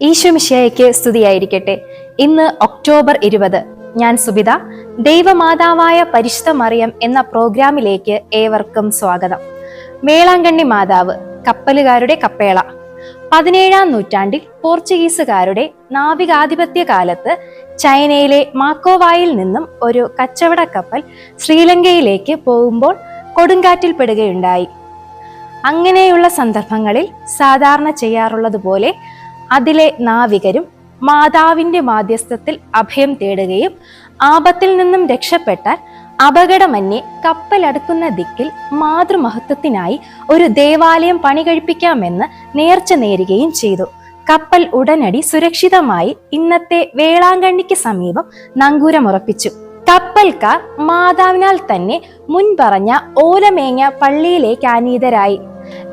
ഈശ്വമിശയ്ക്ക് സ്തുതിയായിരിക്കട്ടെ. ഇന്ന് ഒക്ടോബർ ഇരുപത്. ഞാൻ സുബിത. ദൈവമാതാവായ പരിശുദ്ധ മറിയം എന്ന പ്രോഗ്രാമിലേക്ക് ഏവർക്കും സ്വാഗതം. വേളാങ്കണ്ണി മാതാവ് കപ്പലുകാരുടെ കപ്പേള. പതിനേഴാം നൂറ്റാണ്ടിൽ പോർച്ചുഗീസുകാരുടെ നാവികാധിപത്യ കാലത്ത് ചൈനയിലെ മാക്കോവായിൽ നിന്നും ഒരു കച്ചവട കപ്പൽ ശ്രീലങ്കയിലേക്ക് പോകുമ്പോൾ കൊടുങ്കാറ്റിൽ പെടുകയുണ്ടായി അങ്ങനെയുള്ള സന്ദർഭങ്ങളിൽ സാധാരണ ചെയ്യാറുള്ളതുപോലെ അതിലെ നാവികരും മാതാവിന്റെ മാധ്യസ്ഥത്തിൽ അഭയം തേടുകയും ആപത്തിൽ നിന്നും രക്ഷപ്പെട്ടാൽ അപകടമന്യേ കപ്പലടുക്കുന്ന ദിക്കിൽ മാതൃമഹത്വത്തിനായി ഒരു ദേവാലയം പണി കഴിപ്പിക്കാമെന്ന് നേർച്ച നേരുകയും ചെയ്തു. കപ്പൽ ഉടനടി സുരക്ഷിതമായി ഇന്നത്തെ വേളാങ്കണ്ണിക്ക് സമീപം നങ്കൂരമുറപ്പിച്ചു. കപ്പൽക്കാർ മാതാവിനാൽ തന്നെ മുൻപറഞ്ഞ ഓലമേങ്ങ പള്ളിയിലേക്ക് ആനീതരായി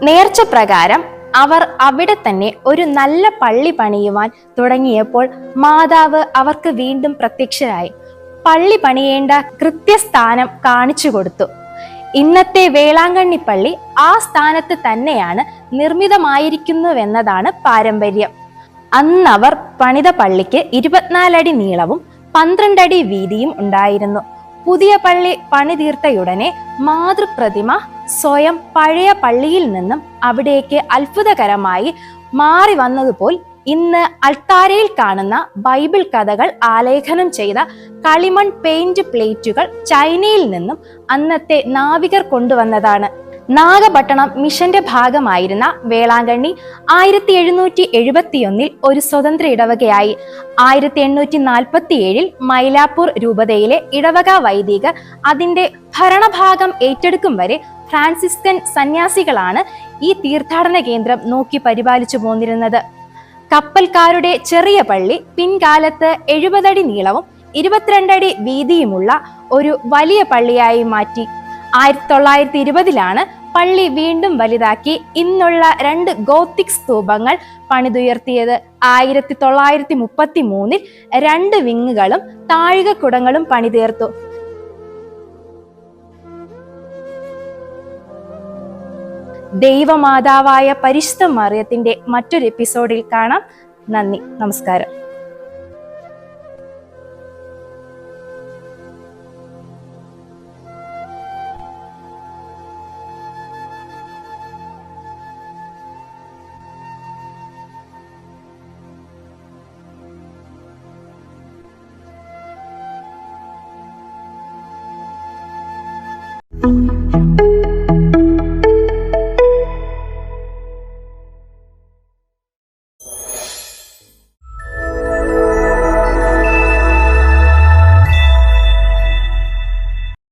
നേർച്ച പ്രകാരം അവർ അവിടെ തന്നെ ഒരു നല്ല പള്ളി പണിയുവാൻ തുടങ്ങിയപ്പോൾ മാതാവ് അവർക്ക് വീണ്ടും പ്രത്യക്ഷരായി. പള്ളി പണിയേണ്ട കൃത്യസ്ഥാനം കാണിച്ചു കൊടുത്തു. ഇന്നത്തെ വേളാങ്കണ്ണി പള്ളി ആ സ്ഥാനത്ത് തന്നെയാണ് നിർമ്മിതമായിരിക്കുന്നുവെന്നതാണ് പാരമ്പര്യം. അന്നവർ പണിത പള്ളിക്ക് ഇരുപത്തിനാലടി നീളവും പന്ത്രണ്ടടി വീതിയും ഉണ്ടായിരുന്നു. പുതിയ പള്ളി പണി തീർത്തയുടനെ മാതൃപ്രതിമ സ്വയം പഴയ പള്ളിയിൽ നിന്നും അവിടേക്ക് അത്ഭുതകരമായി മാറി വന്നതുപോൽ ഇന്ന് അൾത്താരയിൽ കാണുന്ന ബൈബിൾ കഥകൾ ആലേഖനം ചെയ്ത കളിമൺ പെയിന്റ് പ്ലേറ്റുകൾ ചൈനയിൽ നിന്നും അന്നത്തെ നാവികർ കൊണ്ടുവന്നതാണ്. നാഗപട്ടണം മിഷന്റെ ഭാഗമായിരുന്ന വേളാങ്കണ്ണി ആയിരത്തി എഴുന്നൂറ്റി എഴുപത്തിയൊന്നിൽ ഒരു സ്വതന്ത്ര ഇടവകയായി. ആയിരത്തി എണ്ണൂറ്റി നാൽപ്പത്തി ഏഴിൽ മൈലാപ്പൂർ രൂപതയിലെ ഇടവക വൈദിക അതിന്റെ ഭരണഭാഗം ഏറ്റെടുക്കും വരെ ഫ്രാൻസിസ്കൻ സന്യാസികളാണ് ഈ തീർത്ഥാടന കേന്ദ്രം നോക്കി പരിപാലിച്ചു പോന്നിരുന്നത്. കപ്പൽക്കാരുടെ ചെറിയ പള്ളി പിൻകാലത്ത് എഴുപതടി നീളവും ഇരുപത്തിരണ്ടടി വീതിയുമുള്ള ഒരു വലിയ പള്ളിയായി മാറ്റി. ആയിരത്തി തൊള്ളായിരത്തി ഇരുപതിലാണ് പള്ളി വീണ്ടും വലുതാക്കി ഇന്നുള്ള രണ്ട് ഗോത്തിക് സ്തൂപങ്ങൾ പണിതുയർത്തിയത്. ആയിരത്തി തൊള്ളായിരത്തി മുപ്പത്തി മൂന്നിൽ രണ്ട് വിങ്ങുകളും താഴികക്കുടങ്ങളും പണിതീർത്തു. ദൈവമാതാവായ പരിശുദ്ധ മറിയത്തിന്റെ മറ്റൊരു എപ്പിസോഡിൽ കാണാം. നന്ദി. നമസ്കാരം.